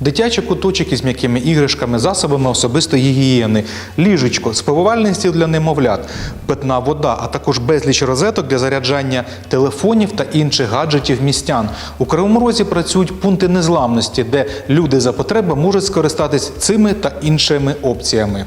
Дитячий куточок із м'якими іграшками, засобами особистої гігієни, ліжечко, спивувальний стіл для немовлят, питна вода, а також безліч розеток для заряджання телефонів та інших гаджетів містян. У Кривому Розі працюють пункти незламності, де люди за потреби можуть скористатись цими та іншими опціями.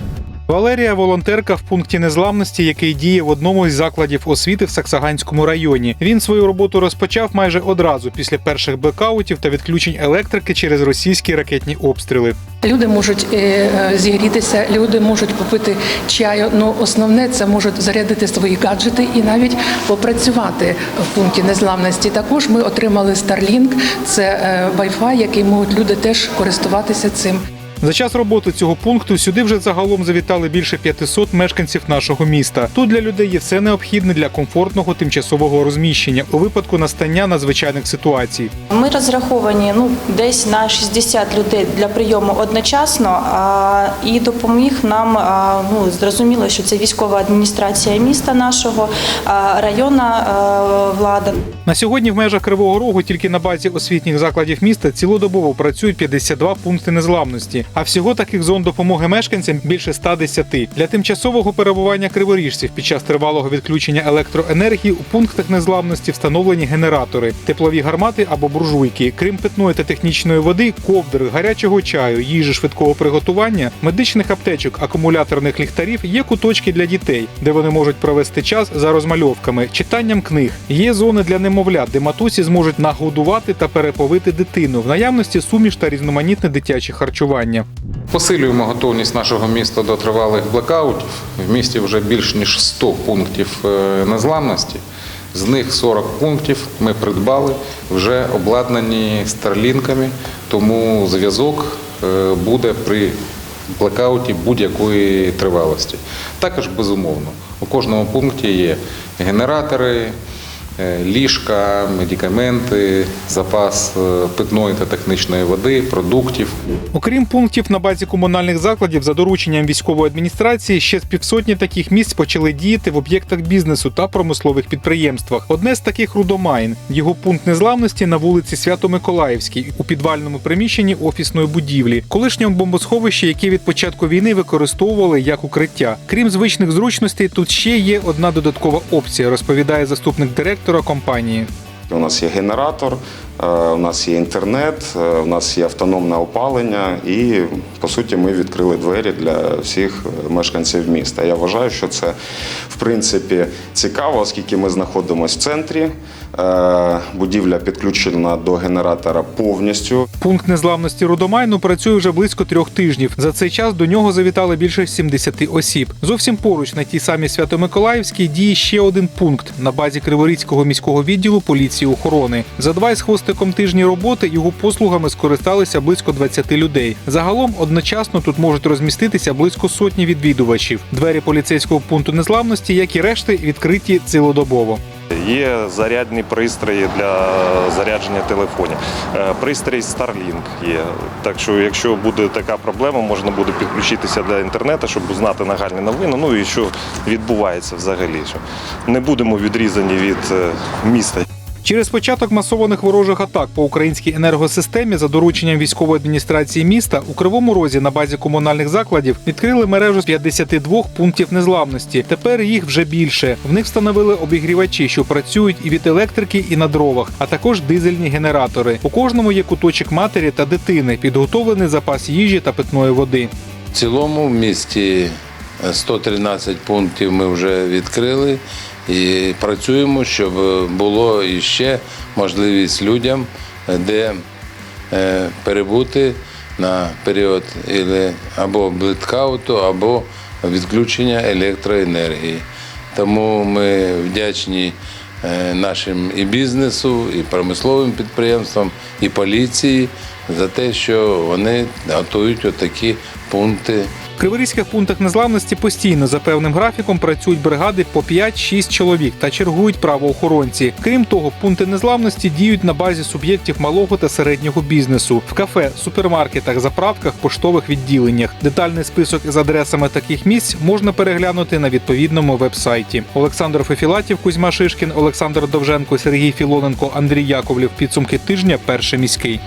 Валерія волонтерка в пункті незламності, який діє в одному із закладів освіти в Саксаганському районі. Він свою роботу розпочав майже одразу після перших блекаутів та відключень електрики через російські ракетні обстріли. Люди можуть е, е, зігрітися, люди можуть попити чаю. Ну основне це можуть зарядити свої гаджети і навіть попрацювати в пункті незламності. Також ми отримали Starlink, це е, Wi-Fi, який можуть люди теж користуватися цим. За час роботи цього пункту сюди вже загалом завітали більше 500 мешканців нашого міста. Тут для людей є все необхідне для комфортного тимчасового розміщення у випадку настання надзвичайних ситуацій. Ми розраховані ну десь на 60 людей для прийому одночасно. А, і допоміг нам а, ну зрозуміло, що це військова адміністрація міста нашого, а, районна а, влада. На сьогодні в межах Кривого Рогу тільки на базі освітніх закладів міста цілодобово працюють 52 пункти незламності. А всього таких зон допомоги мешканцям більше 110. Для тимчасового перебування криворіжців під час тривалого відключення електроенергії у пунктах незламності встановлені генератори, теплові гармати або буржуйки. Крім питної та технічної води, ковдр, гарячого чаю, їжі швидкого приготування, медичних аптечок, акумуляторних ліхтарів є куточки для дітей, де вони можуть провести час за розмальовками, читанням книг. Є зони для немовлят, де матусі зможуть нагодувати та переповити дитину. В наявності суміш та різноманітне дитяче харчування. Посилюємо готовність нашого міста до тривалих блекаутів. В місті вже більш ніж 100 пунктів е, незламності. З них 40 пунктів ми придбали, вже обладнані старлінками, тому зв'язок е, буде при блекауті будь-якої тривалості. Також безумовно, у кожному пункті є генератори, ліжка, медикаменти, запас е, питної та технічної води, продуктів. Окрім пунктів на базі комунальних закладів, за дорученням військової адміністрації, ще з півсотні таких місць почали діяти в об'єктах бізнесу та промислових підприємствах. Одне з таких Рудомайн. Його пункт незламності на вулиці Свято-Миколаївській у підвальному приміщенні офісної будівлі, колишньому бомбосховищі, яке від початку війни використовували як укриття. Крім звичних зручностей, тут ще є одна додаткова опція, розповідає заступник директора компанії. У нас є генератор, е, у нас є інтернет, е, у нас є автономне опалення, і по суті ми відкрили двері для всіх е, мешканців міста. Я вважаю, що це в принципі цікаво, оскільки ми знаходимося в центрі. Е, Будівля підключена до генератора повністю. Пункт незламності Рудомайну працює вже близько трьох тижнів. За цей час до нього завітали більше 70 осіб. Зовсім поруч на тій самій Свято-Миколаївській діє ще один пункт на базі Криворізького міського відділу поліції охорони. За два із хвостиком тижні роботи його послугами скористалися близько 20 людей. Загалом одночасно тут можуть розміститися близько сотні відвідувачів. Двері поліцейського пункту незламності, як і решти, відкриті цілодобово. Є зарядні пристрої для зарядження телефонів. Е, Пристрій Starlink є. Так що, якщо буде така проблема, можна буде підключитися до інтернету, щоб знати нагальні новини. Ну і що відбувається взагалі. Не будемо відрізані від е, міста. Через початок масованих ворожих атак по українській енергосистемі за дорученням військової адміністрації міста у Кривому Розі на базі комунальних закладів відкрили мережу з 52 пунктів незламності. Тепер їх вже більше. В них встановили обігрівачі, що працюють і від електрики, і на дровах, а також дизельні генератори. У кожному є куточок матері та дитини, підготовлений запас їжі та питної води. В цілому в місті 113 пунктів ми вже відкрили і працюємо, щоб було іще можливість людям, де е, перебути на період або блиткауту, або відключення електроенергії. Тому ми вдячні е, нашим і бізнесу, і промисловим підприємствам, і поліції за те, що вони готують отакі пункти криворізьких пунктах незламності постійно за певним графіком працюють бригади по 5-6 чоловік та чергують правоохоронці. Крім того, пункти незламності діють на базі суб'єктів малого та середнього бізнесу в кафе, супермаркетах, заправках, поштових відділеннях. Детальний список із адресами таких місць можна переглянути на відповідному веб-сайті. Олександр Фефілатів, Кузьма Шишкін, Олександр Довженко, Сергій Філоненко, Андрій Яковлів. Підсумки тижня. Перший міський.